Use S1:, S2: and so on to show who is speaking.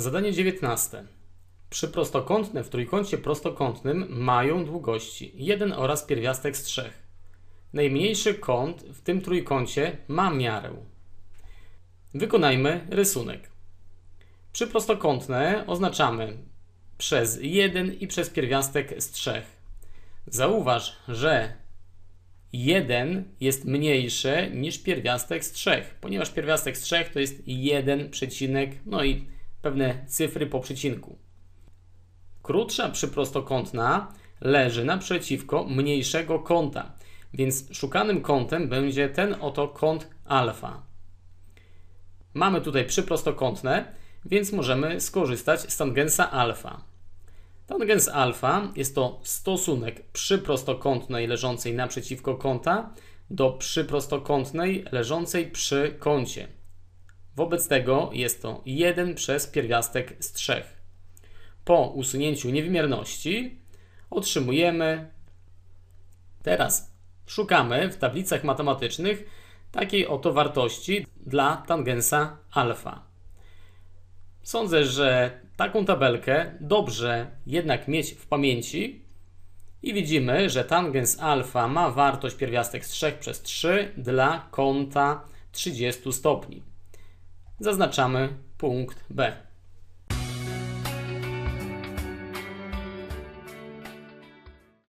S1: Zadanie 19. Przyprostokątne w trójkącie prostokątnym mają długości 1 oraz pierwiastek z 3. Najmniejszy kąt w tym trójkącie ma miarę. Wykonajmy rysunek. Przyprostokątne oznaczamy przez 1 i przez pierwiastek z 3. Zauważ, że 1 jest mniejsze niż pierwiastek z 3, ponieważ pierwiastek z 3 to jest 1 przecinek, no i pewne cyfry po przecinku. Krótsza przyprostokątna leży naprzeciwko mniejszego kąta, więc szukanym kątem będzie ten oto kąt alfa. Mamy tutaj przyprostokątne, więc możemy skorzystać z tangensa alfa. Tangens alfa jest to stosunek przyprostokątnej leżącej naprzeciwko kąta do przyprostokątnej leżącej przy kącie. Wobec tego jest to 1 przez pierwiastek z 3. Po usunięciu niewymierności otrzymujemy. Teraz szukamy w tablicach matematycznych takiej oto wartości dla tangensa alfa. Sądzę, że taką tabelkę dobrze jednak mieć w pamięci i widzimy, że tangens alfa ma wartość pierwiastek z 3 przez 3 dla kąta 30 stopni. Zaznaczamy punkt B.